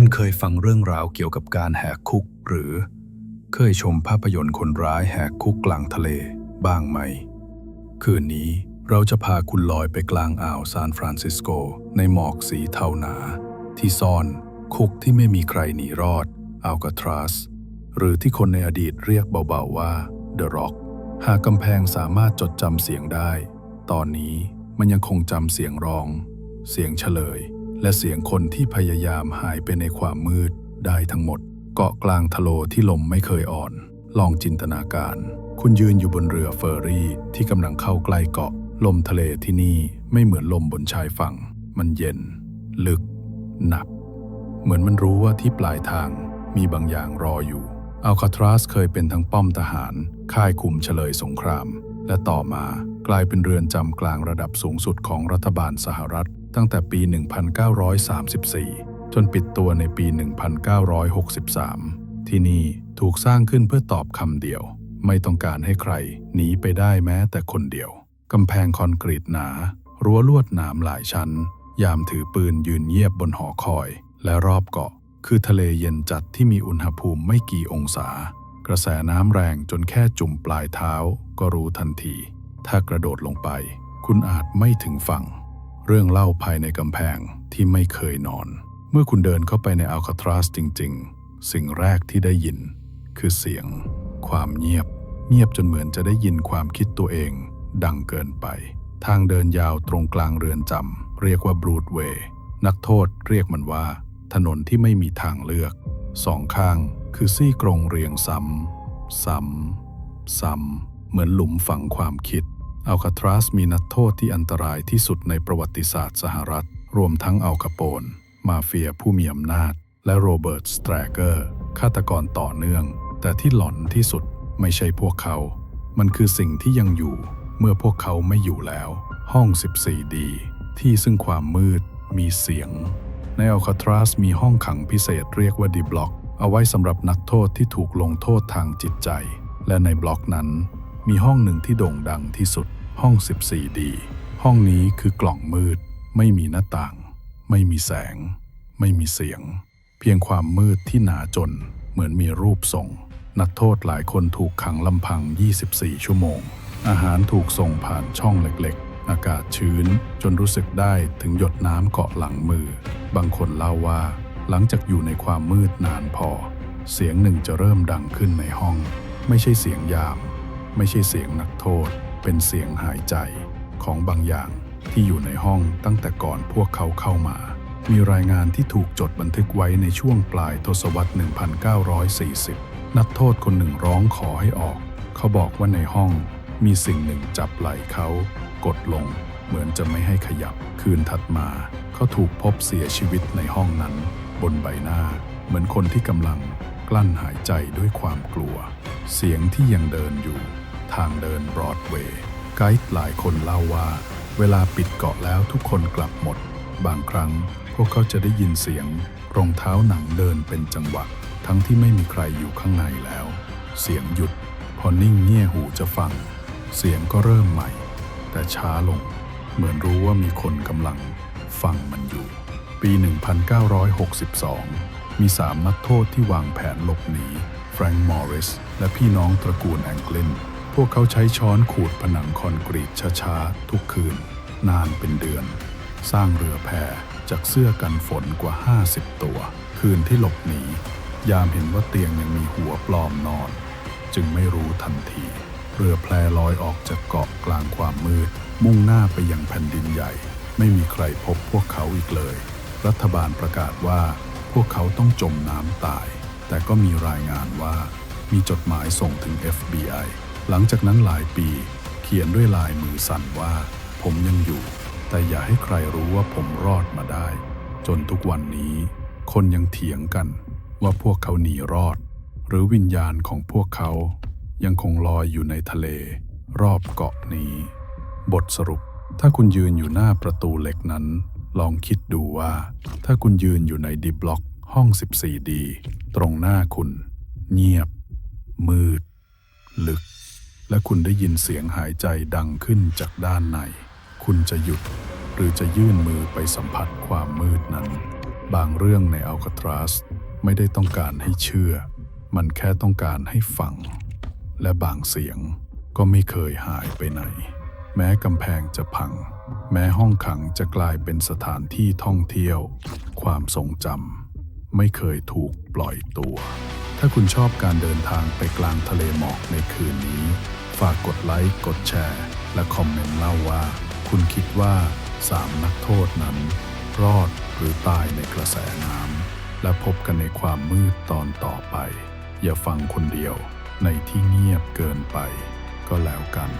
คุณเคยฟังเรื่องราวเกี่ยวกับการแหกคุกหรือ เคยชมภาพยนตร์คนร้ายแหกคุกกลางทะเลบ้างไหม คืนนี้เราจะพาคุณลอยไปกลางอ่าวซานฟรานซิสโก ในหมอกสีเทาหนา ที่ซ่อนคุกที่ไม่มีใครหนีรอดอัลกาทรัสหรือที่คนในอดีตเรียกเบาๆว่า The Rock หากกำแพงสามารถจดจำเสียงได้ ตอนนี้มันยังคงจำเสียงร้อง เสียงเฉลย และเสียงคนที่พยายามหายไปในความมืดได้ทั้งหมด เกาะกลางทะโลที่ลมไม่เคยอ่อน ลองจินตนาการ คุณยืนอยู่บนเรือเฟอร์รี่ที่กำลังเข้าใกล้เกาะ ลมทะเลที่นี่ไม่เหมือนลมบนชายฝั่ง มันเย็น ลึก หนัก เหมือนมันรู้ว่าที่ปลายทางมีบางอย่างรออยู่อัลคาทรัสเคยเป็นทั้งป้อมทหาร ค่ายคุมเฉลยสงคราม และต่อมากลายเป็นเรือนจำกลางระดับสูงสุดของรัฐบาลสหรัฐ ตั้งแต่ปี 1934 จนปิดตัวในปี 1963 ที่นี่ถูกสร้างขึ้นเพื่อตอบคำเดียว ไม่ต้องการให้ใครหนีไปได้แม้แต่คนเดียว กำแพงคอนกรีตหนา รั้วลวดหนามหลายชั้น ยามถือปืนยืนเยียบบนหอคอย และรอบเกาะ คือทะเลเย็นจัดที่มีอุณหภูมิไม่กี่องศา กระแสน้ำแรงจนแค่จุ่มปลายเท้า ก็รู้ทันที ถ้ากระโดดลงไป คุณอาจไม่ถึงฝั่ง เรื่องเล่าภายในกำแพงที่ไม่เคยนอน เมื่อคุณเดินเข้าไปในอัลคาทรัสจริง ๆ สิ่งแรกที่ได้ยิน คือเสียง ความเงียบ เงียบจนเหมือนจะได้ยินความคิดตัวเอง ดังเกินไป ทางเดินยาวตรงกลางเรือนจำเรียกว่าบรูดเวย์นักโทษเรียกมันว่า ถนนที่ไม่มีทางเลือก สองข้างคือซี่กรงเรียงซ้ำซ้ำซ้ำเหมือนหลุมฝังความคิด อัลคาทรัสมีนักโทษที่อันตรายที่สุดในประวัติศาสตร์สหรัฐ รวมทั้งอัลคาโปน มาเฟียผู้มีอำนาจ และโรเบิร์ต สแตรเกอร์ ฆาตกรต่อเนื่อง แต่ที่หลอนที่สุดไม่ใช่พวกเขา มันคือสิ่งที่ยังอยู่ เมื่อพวกเขาไม่อยู่แล้ว ห้อง 14ดีที่ซึ่งความมืดมีเสียง ในอัลคาทรัสมีห้องขังพิเศษเรียกว่าดีบล็อก เอาไว้สำหรับนักโทษที่ถูกลงโทษทางจิตใจ และในบล็อกนั้น มีห้องหนึ่งที่โด่งดังที่สุด ห้อง 14ดีห้องนี้คือกล่องมืด ไม่มีหน้าต่าง ไม่มีแสง ไม่มีเสียง เพียงความมืดที่หนาจน เหมือนมีรูปทรง นักโทษหลายคนถูกขังลำพัง 24 ชั่วโมง อาหารถูกส่งผ่านช่องเล็กๆ อากาศชื้นจนรู้สึกได้ถึงหยดน้ำเกาะหลังมือ บางคนเล่าว่า หลังจากอยู่ในความมืดนานพอ เสียงหนึ่งจะเริ่มดังขึ้นในห้อง ไม่ใช่เสียงยาม ไม่ใช่เสียงนักโทษ เป็นเสียงหายใจของบางอย่างที่อยู่ในห้องตั้งแต่ก่อนพวกเขาเข้ามา มีรายงานที่ถูกจดบันทึกไว้ในช่วงปลายทศวรรษ 1940 นักโทษคนหนึ่งร้องขอให้ออก เขาบอกว่าในห้องมีสิ่งหนึ่งจับไหล่เขา กดลง เหมือนจะไม่ให้ขยับ คืนถัดมา เขาถูกพบเสียชีวิตในห้องนั้น บนใบหน้า เหมือนคนที่กำลังกลั้นหายใจด้วยความกลัว เสียงที่ยังเดินอยู่ ทางเดินบรอดเวย์ไกด์หลายคนเล่าว่า เวลาปิดเกาะแล้วทุกคนกลับหมด บางครั้งพวกเขาจะได้ยินเสียง รองเท้าหนังเดินเป็นจังหวะ ทั้งที่ไม่มีใครอยู่ข้างในแล้ว เสียงหยุด พอนิ่งเงี่ยหูจะฟัง เสียงก็เริ่มใหม่ แต่ช้าลง เหมือนรู้ว่ามีคนกำลังฟังมันอยู่ ปี 1962 มีสามนักโทษที่วางแผนหลบหนีแฟรงค์มอริส และพี่น้องตระกูลแองเกลิน วกเขาใช้ช้อนขูดผนังคอนกรีตช้าๆ ทุกคืน นานเป็นเดือน สร้างเรือแพจากเสื้อกันฝนกว่า 50 ตัว คืนที่หลบหนี ยามเห็นว่าเตียงยังมีหัวปลอมนอน จึงไม่รู้ทันที เรือแพลอยออกจากเกาะกลางความมืด มุ่งหน้าไปยังแผ่นดินใหญ่ ไม่มีใครพบพวกเขาอีกเลย รัฐบาลประกาศว่าพวกเขาต้องจมน้ำตาย แต่ก็มีรายงานว่ามีจดหมายส่งถึง FBI หลังจากนั้นหลายปี เขียนด้วยลายมือสั่นว่า ผมยังอยู่ แต่อย่าให้ใครรู้ว่าผมรอดมาได้ จนทุกวันนี้ คนยังเถียงกัน ว่าพวกเขาหนีรอด หรือวิญญาณของพวกเขา ยังคงลอยอยู่ในทะเล รอบเกาะนี้ บทสรุป ถ้าคุณยืนอยู่หน้าประตูเหล็กนั้น ลองคิดดูว่า ถ้าคุณยืนอยู่ในดีบล็อกห้อง 14ดีตรงหน้าคุณ เงียบ มืด ลึก และคุณได้ยินเสียงหายใจดังขึ้นจากด้านใน คุณจะหยุด หรือจะยื่นมือไปสัมผัสความมืดนั้น บางเรื่องในอัลคาทรัสไม่ได้ต้องการให้เชื่อ มันแค่ต้องการให้ฟัง และบางเสียงก็ไม่เคยหายไปไหน แม้กำแพงจะพัง แม้ห้องขังจะกลายเป็นสถานที่ท่องเที่ยว ความทรงจำไม่เคยถูกปล่อยตัว ถ้าคุณชอบการเดินทางไปกลางทะเลหมอกในคืนนี้ ฝากกดไลค์ กดแชร์ และคอมเมนต์เล่าว่า คุณคิดว่าสามนักโทษนั้น รอดหรือตายในกระแสน้ำและพบกันในความมืดตอนต่อไป อย่าฟังคนเดียวในที่เงียบเกินไปก็แล้วกัน